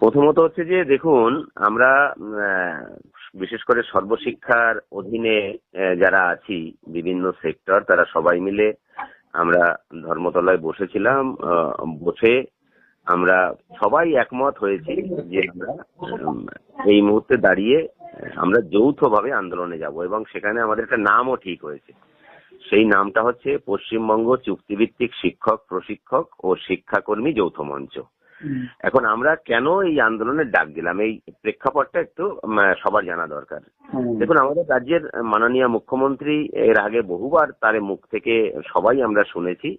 প্রথমত হচ্ছে যে, দেখুন, আমরা বিশেষ করে সর্বশিক্ষার অধীনে যারা আছি, বিভিন্ন সেক্টর, তারা সবাই মিলে আমরা ধর্মতলায় বসেছিলাম বসে আমরা সবাই একমত হয়েছি যে আমরা এই মুহূর্তে দাঁড়িয়ে, আমরা যৌথভাবে আন্দোলনে যাব এবং সেখানে আমাদের একটা নামও ঠিক হয়েছে। সেই নামটা হচ্ছে পশ্চিমবঙ্গ চুক্তিভিত্তিক শিক্ষক প্রশিক্ষক ও শিক্ষাকর্মী যৌথ মঞ্চ। এখন আমরা কেন এই আন্দোলনের ডাক দিলাম? এই প্রেক্ষাপটটা একটু সবার জানা দরকার। দেখুন আমাদের রাজ্যের মাননীয় মুখ্যমন্ত্রী এর আগে বহুবার তার মুখ থেকে সবাই আমরা শুনেছি।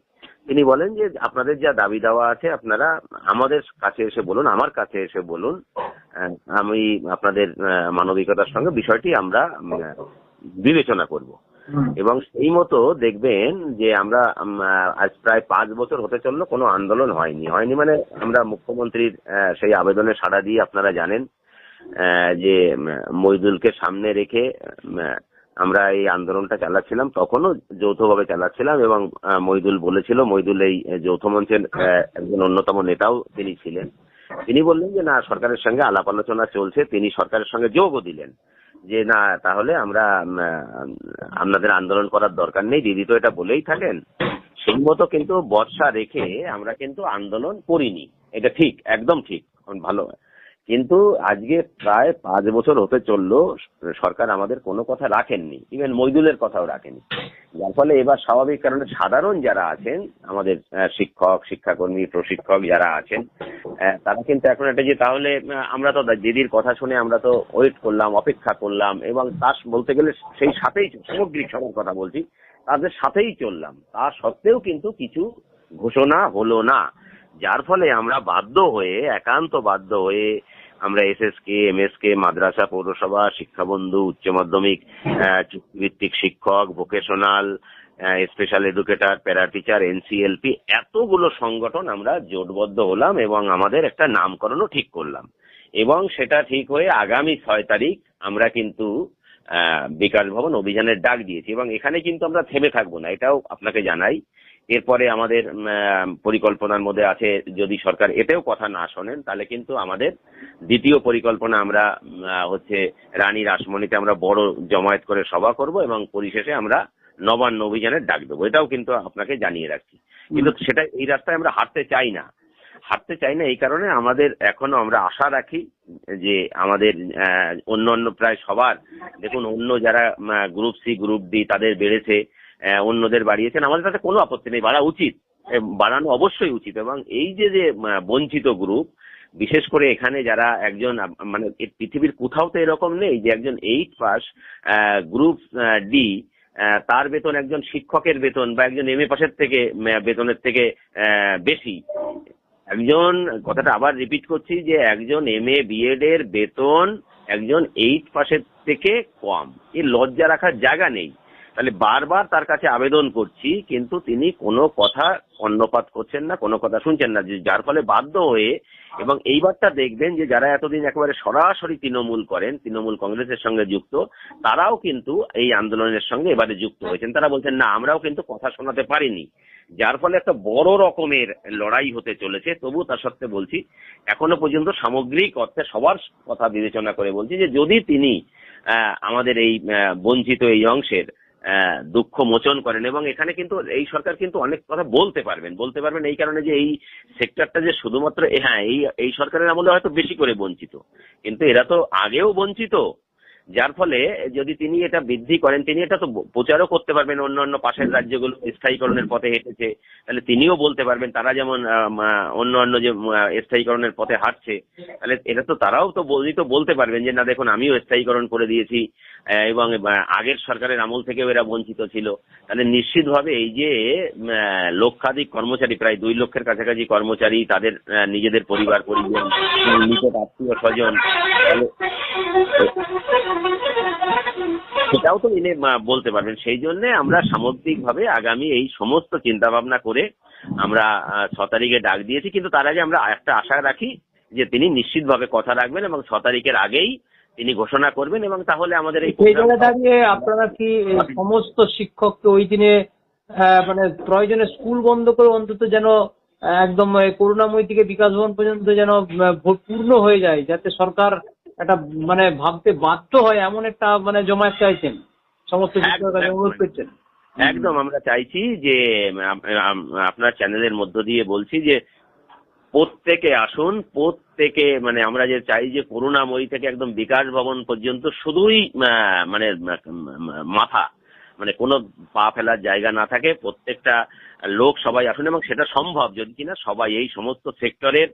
তিনি বলেন যে আপনাদের যা দাবি দেওয়া আছে আপনারা আমাদের কাছে এসে বলুন আমার কাছে এসে বলুন আমি আপনাদের মানবিকতার সঙ্গে বিষয়টি আমরা বিবেচনা করব। এবং সেই মতো দেখবেন যে আমরা আজ প্রায় পাঁচ বছর হতে চলল, কোনো আন্দোলন হয়নি। হয়নি মানে আমরা মুখ্যমন্ত্রীর সেই আবেদনে সাড়া দিয়ে আপনারা জানেন যে মইদুলকে সামনে রেখে আমরা এই আন্দোলনটা চালাচ্ছিলাম। তখনও যৌথভাবে চালাচ্ছিলাম এবং মইদুল বলেছিল, মইদুল এই যৌথ মঞ্চের একজন অন্যতম নেতাও তিনি ছিলেন। তিনি বললেন যে, না, সরকারের সঙ্গে আলাপ আলোচনা চলছে। তিনি সরকারের সঙ্গে যোগও দিলেন। যে না, তাহলে আমরা আপনাদের আন্দোলন করার দরকার নেই। দিদি তো এটা বলেই থাকেন সেই মতো কিন্তু বর্ষা রেখে আমরা কিন্তু আন্দোলন করিনি। এটা ঠিক, একদম ঠিক। ভালো। কিন্তু আজকে প্রায় পাঁচ বছর হতে চলল, সরকার আমাদের কোনো কথা রাখেননি। ইভেন মইদুলের কথাও রাখেনি। যার ফলে এবার স্বাভাবিক কারণে সাধারণ যারা আছেন, আমাদের শিক্ষক, শিক্ষাকর্মী, প্রশিক্ষক যারা আছেন তারা কিন্তু এখন এটা যে তাহলে আমরা তো দিদির কথা শুনে আমরা তো ওয়েট করলাম, অপেক্ষা করলাম, এবং তার বলতে গেলে সেই সাথেই সামগ্রিক সবার কথা বলছি, তাদের সাথেই চললাম। তা সত্ত্বেও কিন্তু কিছু ঘোষণা হলো না। যার ফলে আমরা বাধ্য হয়ে, একান্ত বাধ্য হয়ে আমরা এসএসকে এমএসকে মাদ্রাসা, পৌরসভা, শিক্ষাবন্ধু, উচ্চ মাধ্যমিক চুক্তিভিত্তিক শিক্ষক vocational special educator para teacher NCLP এতগুলো সংগঠন আমরা জোটবদ্ধ হলাম এবং আমাদের একটা নামকরণও ঠিক করলাম। এবং সেটা ঠিক হয়ে আগামী ছয় তারিখ আমরা কিন্তু বিকাশ ভবন অভিযানের ডাক দিয়েছি। এবং এখানে কিন্তু আমরা থেমে থাকব না, এটাও আপনাকে জানাই। এরপরে আমাদের পরিকল্পনার মধ্যে আছে যদি সরকার এতেও কথা না শোনেন তাহলে কিন্তু আমাদের দ্বিতীয় পরিকল্পনা আমরা হচ্ছে রানী রাসমণিতে আমরা বড় জমায়েত করে সভা করব এবং পরিশেষে আমরা নবান্ন অভিযানের ডাক দেবো। এটাও কিন্তু আপনাকে জানিয়ে রাখছি। কিন্তু সেটা এই রাস্তায় আমরা হাঁটতে চাই না। হাঁটতে চাই না এই কারণে আমাদের এখনও আমরা আশা রাখি যে আমাদের আহ, অন্য অন্য প্রায় সবার দেখুন অন্য যারা গ্রুপ সি গ্রুপ ডি তাদের বেড়েছে অন্যদের বাড়িয়েছেন। আমাদের কাছে কোনো আপত্তি নেই, বাড়া উচিত। বাড়ানো অবশ্যই উচিত এবং এই যে যে বঞ্চিত গ্রুপ, বিশেষ করে এখানে যারা একজন মানে পৃথিবীর কোথাও তো এরকম নেই যে একজন এইট পাস গ্রুপ ডি তার বেতন একজন শিক্ষকের বেতন বা একজন এম এ পাশের থেকে বেতনের থেকে বেশি। একজন, কথাটা আবার রিপিট করছি যে একজন এম এ বিএড এর বেতন একজন এইট পাশের থেকে কম। এই লজ্জা রাখার জায়গা নেই। তাহলে বারবার তার কাছে আবেদন করছি, কিন্তু তিনি কোনো কথা কর্ণপাত করছেন না, কোনো কথা শুনছেন না, যার ফলে বাধ্য হয়ে এবং এইবারটা দেখবেন যে যারা এতদিন একেবারে সরাসরি তৃণমূল করেন, তৃণমূল কংগ্রেসের সঙ্গে যুক্ত, তারাও কিন্তু এই আন্দোলনের সঙ্গে এবারে যুক্ত হয়েছেন। তারা বলছেন, না, আমরাও কিন্তু কথা শোনাতে পারিনি। যার ফলে একটা বড় রকমের লড়াই হতে চলেছে। তবু তা সত্ত্বে বলছি, এখনও পর্যন্ত সামগ্রিক অর্থে সবার কথা বিবেচনা করে বলছি যে যদি তিনি আমাদের এই বঞ্চিত এই অংশের দুঃখ মোচন করেন এবং এখানে কিন্তু এই সরকার কিন্তু অনেক কথা বলতে পারবেন। বলতে পারবেন এই কারণে যে এই সেক্টরটা যে শুধুমাত্র হ্যাঁ এই এই সরকারের আমলে হয়তো বেশি করে বঞ্চিত। কিন্তু এরা তো আগেও বঞ্চিত। যার ফলে যদি তিনি এটা বৃদ্ধি করেন, তিনি এটা তো প্রচারও করতে পারবেন অন্য অন্য পাশের রাজ্যগুলো, স্থায়ীকরণের পথে হেঁটেছে, তাহলে তিনিও বলতে পারবেন তারা যেমন অন্য অন্য যে স্থায়ীকরণের পথে হাঁটছে, তাহলে এটা তো তারাও তো বলি তো বলতে পারবেন যে, না, দেখুন, আমিও স্থায়ীকরণ করে দিয়েছি এবং আগের সরকারের আমল থেকেও এরা বঞ্চিত ছিল। তাহলে নিশ্চিতভাবে এই যে লক্ষাধিক কর্মচারী, প্রায় দুই লক্ষের কাছাকাছি কর্মচারী তাদের নিজেদের পরিবার, পরিজন, নিকট আত্মীয় স্বজন সেটাও তো এনে বলতে পারবেন। সেই জন্য আমরা সামগ্রিকভাবে আগামী এই সমস্ত চিন্তা ভাবনা করে আমরা ছ তারিখে ডাক দিয়েছি। কিন্তু তার আগে আমরা একটা আশা রাখি যে তিনি নিশ্চিতভাবে কথা রাখবেন এবং ছ তারিখের আগেই তিনি ঘোষণা করবেন এবং তাহলে আমাদের এই দাঁড়িয়ে আপনারা কি সমস্ত শিক্ষককে ওই দিনে মানে প্রয়োজনে স্কুল বন্ধ করে অন্তত যেন একদম করুণাময়ী থেকে বিকাশ ভবন পর্যন্ত যেন আহ, ভোট পূর্ণ হয়ে যায় যাতে সরকার একটা মানে ভাবতে বাধ্য হয় এমন একটা মানে জমায়েত চাইছেন। সমস্ত একদম, অনুরোধ করছেন। একদম আমরা চাইছি যে আপনার চ্যানেলের মধ্য দিয়ে বলছি যে প্রত্যেকে আসুন প্রত্যেকে মানে আমরা যে চাই যে করুণাময়ী থেকে একদম বিকাশ ভবন পর্যন্ত শুধুই মানে মাথা মানে কোনো পা ফেলার জায়গা না থাকে, প্রত্যেকটা লোক সবাই আসুন এবং সেটা সম্ভব যদি কিনা সবাই এই সমস্ত সেক্টরের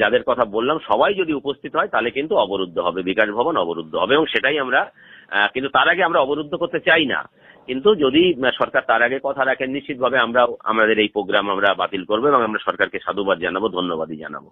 যাদের কথা বললাম, সবাই যদি উপস্থিত হয় তাহলে কিন্তু অবরুদ্ধ হবে, বিকাশ ভবন অবরুদ্ধ হবে এবং সেটাই আমরা কিন্তু তার আগে আমরা অবরুদ্ধ করতে চাই না। কিন্তু যদি সরকার তার আগে কথা রাখেন, নিশ্চিতভাবে আমরা আমাদের এই প্রোগ্রাম আমরা বাতিল করব এবং আমরা সরকারকে সাধুবাদ জানাব, ধন্যবাদই জানাব।